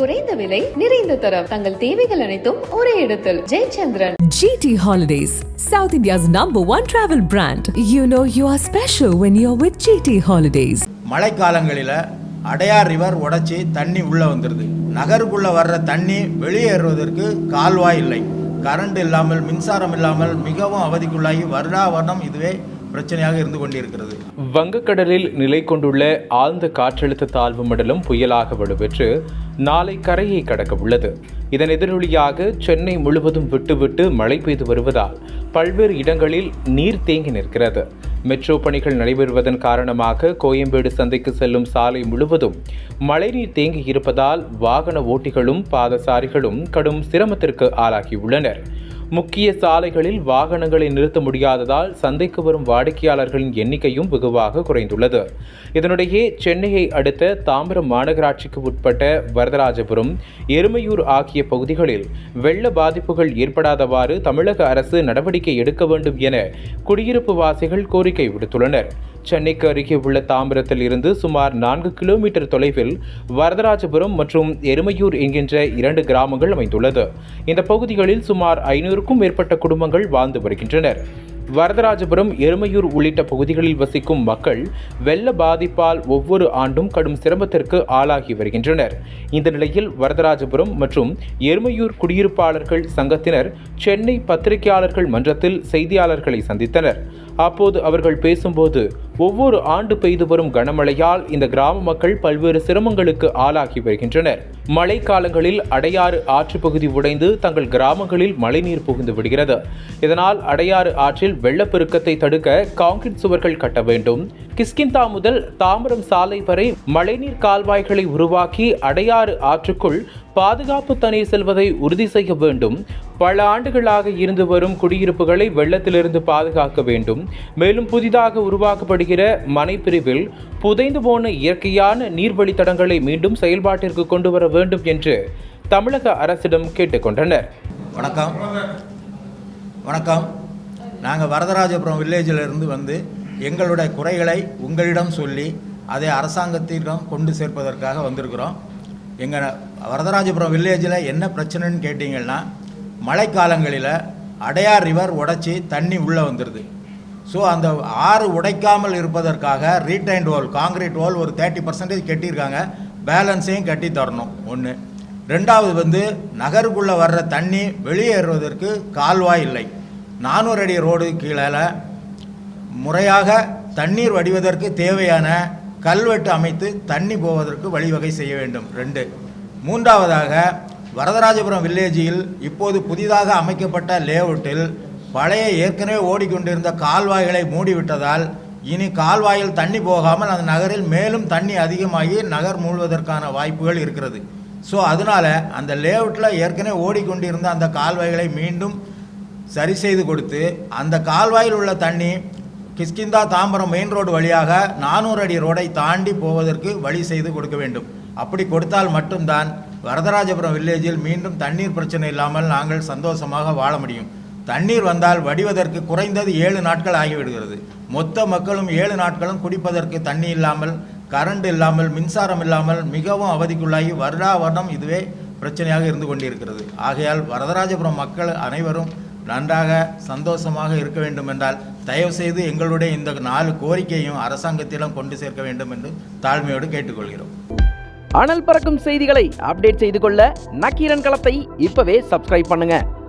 குறைந்த விலை நிறைந்த தரம். தங்கள் தேவைகள் அனைத்தும் ஒரே இடத்தில். Jayachandran. GT Holidays, South India's number one travel brand. You know you are special when you're with GT Holidays. மழைக்காலங்களில் அடையார் ரிவர் உடைச்சி தண்ணி உள்ளே வந்துடுது நகருக்குள்ளே வர்ற தண்ணி வெளியேறுவதற்கு கால்வாய் இல்லை. கரண்ட் இல்லாமல் மின்சாரம் இல்லாமல் மிகவும் அவதிக்குள்ளாகி வருடா வருடம் இதுவே பிரச்சனையாக இருந்து கொண்டிருக்கிறது. வங்கக்கடலில் நிலை கொண்டுள்ள ஆழ்ந்த காற்றழுத்த தாழ்வு மண்டலம் புயலாக வலுப்பெற்று நாளை கரையை கடக்க உள்ளது இதன் எதிரொலியாக சென்னை முழுவதும் விட்டுவிட்டு மழை பெய்து வருவதால் பல்வேறு இடங்களில் நீர் தேங்கி நிற்கிறது. மெட்ரோ பணிகள் நடைபெறுவதன் காரணமாக கோயம்பேடு சந்தைக்கு செல்லும் சாலை முழுவதும் மழைநீர் தேங்கி இருப்பதால் வாகன ஓட்டிகளும் பாதசாரிகளும் கடும் சிரமத்திற்கு ஆளாகியுள்ளனர். முக்கிய சாலைகளில் வாகனங்களை நிறுத்த முடியாததால் சந்தைக்கு வரும் வாடிக்கையாளர்களின் எண்ணிக்கையும் வெகுவாக குறைந்துள்ளது. இதனிடையே சென்னையை அடுத்த தாம்பரம் மாநகராட்சிக்கு உட்பட்ட வரதராஜபுரம் எருமையூர் ஆகிய பகுதிகளில் வெள்ள பாதிப்புகள் ஏற்படாதவாறு தமிழக அரசு நடவடிக்கை எடுக்க வேண்டும் என குடியிருப்பு வாசிகள் கோரிக்கை விடுத்துள்ளனர். சென்னைக்கு அருகே உள்ள தாம்பரத்தில் இருந்து சுமார் நான்கு கிலோமீட்டர் தொலைவில் வரதராஜபுரம் மற்றும் எருமையூர் என்கின்ற இரண்டு கிராமங்கள் அமைந்துள்ளது. இந்த பகுதிகளில் சுமார் ஐநூறு ஐநூறுக்கும் மேற்பட்ட குடும்பங்கள் வாழ்ந்து வருகின்றனர். வரதராஜபுரம் எருமையூர் உள்ளிட்ட பகுதிகளில் வசிக்கும் மக்கள் வெள்ள பாதிப்பால் ஒவ்வொரு ஆண்டும் கடும் சிரமத்திற்கு ஆளாகி வருகின்றனர். இந்த நிலையில் வரதராஜபுரம் மற்றும் எருமையூர் குடியிருப்பாளர்கள் சங்கத்தினர் சென்னை பத்திரிகையாளர்கள் மன்றத்தில் செய்தியாளர்களை சந்தித்தனர். அப்போது அவர்கள் பேசும்போது ஒவ்வொரு ஆண்டு பெய்து வரும் கனமழையால் இந்த கிராம மக்கள் பல்வேறு சிரமங்களுக்கு ஆளாகி வருகின்றனர். மழை காலங்களில் அடையாறு ஆற்று பகுதி உடைந்து தங்கள் கிராமங்களில் மழைநீர் புகுந்து விடுகிறது. இதனால் அடையாறு ஆற்றில் வெள்ளப்பெருக்கத்தை தடுக்க காங்கிரீட் சுவர்கள் கட்ட வேண்டும். கிஸ்கிந்தா முதல் தாம்பரம் சாலை வரை மழைநீர் கால்வாய்களை உருவாக்கி அடையாறு ஆற்றுக்குள் பாதுகாப்பு தண்ணீர் செல்வதை உறுதி செய்ய வேண்டும். பல ஆண்டுகளாக இருந்து வரும் குடியிருப்புகளை வெள்ளத்திலிருந்து பாதுகாக்க வேண்டும். மேலும் புதிதாக உருவாக்கப்படுகிற மனைப்பிரிவில் புதைந்து போன இயற்கையான நீர்வழித்தடங்களை மீண்டும் செயல்பாட்டிற்கு கொண்டு வர வேண்டும் என்று தமிழக அரசிடம் கேட்டுக்கொண்டனர். வணக்கம். வணக்கம். நாங்கள் வரதராஜபுரம் வில்லேஜில் இருந்து வந்து எங்களுடைய குறைகளை உங்களிடம் சொல்லி அதை அரசாங்கத்திடம் கொண்டு சேர்ப்பதற்காக வந்திருக்கிறோம். எங்கள் வரதராஜபுரம் வில்லேஜில் என்ன பிரச்சனைன்னு கேட்டிங்கன்னா மழைக்காலங்களில் அடையார் ரிவர் உடைச்சி தண்ணி உள்ளே வந்துடுது. ஸோ அந்த ஆறு உடைக்காமல் இருப்பதற்காக ரீடைன்ட் வால் காங்கிரீட் வால் ஒரு தேர்ட்டி பர்சன்டேஜ் கட்டியிருக்காங்க. பேலன்ஸையும் கட்டி தரணும். ஒன்று ரெண்டாவது வந்து நகருக்குள்ளே வர்ற தண்ணி வெளியேறுவதற்கு கால்வாய் இல்லை. நானூறு அடி ரோடு கீழே முறையாக தண்ணீர் வடிவதற்கு தேவையான கல்வெட்டு அமைத்து தண்ணி போவதற்கு வழிவகை செய்ய வேண்டும். ரெண்டு. மூன்றாவதாக வரதராஜபுரம் வில்லேஜில் இப்போது புதிதாக அமைக்கப்பட்ட லேஅவுட்டில் பழைய ஏற்கனவே ஓடிக்கொண்டிருந்த கால்வாய்களை மூடிவிட்டதால் இனி கால்வாயில் தண்ணி போகாமல் அந்த நகரில் மேலும் தண்ணி அதிகமாகி நகர் மூழ்வதற்கான வாய்ப்புகள் இருக்கிறது. ஸோ அதனால் அந்த லேஅவுட்டில் ஏற்கனவே ஓடிக்கொண்டிருந்த அந்த கால்வாய்களை மீண்டும் சரி செய்து கொடுத்து அந்த கால்வாயில் உள்ள தண்ணி கிஷ்கிந்தா தாம்பரம் மெயின் ரோடு வழியாக நானூறு அடி ரோடை தாண்டி போவதற்கு வழி செய்து கொடுக்க வேண்டும். அப்படி கொடுத்தால் மட்டும்தான் வரதராஜபுரம் வில்லேஜில் மீண்டும் தண்ணீர் பிரச்சனை இல்லாமல் நாங்கள் சந்தோஷமாக வாழ முடியும். தண்ணீர் வந்தால் வடிவதற்கு குறைந்தது ஏழு நாட்கள் ஆகிவிடுகிறது. மொத்த மக்களும் ஏழு நாட்களும் குடிப்பதற்கு தண்ணி இல்லாமல் கரண்ட் இல்லாமல் மின்சாரம் இல்லாமல் மிகவும் அவதிக்குள்ளாகி வருடா வருடம் இதுவே பிரச்சனையாக இருந்து கொண்டிருக்கிறது. ஆகையால் வரதராஜபுரம் மக்கள் அனைவரும் நன்றாக சந்தோஷமாக இருக்க வேண்டும் என்றால் தயவு செய்து எங்களுடைய இந்த நாலு கோரிக்கையும் அரசாங்கத்திடம் கொண்டு சேர்க்க வேண்டும் என்று தாழ்மையோடு கேட்டுக்கொள்கிறோம். அனல் பறக்கும் செய்திகளை அப்டேட் செய்து கொள்ள நக்கீரன் களத்தை இப்பவே சப்ஸ்கிரைப் பண்ணுங்க.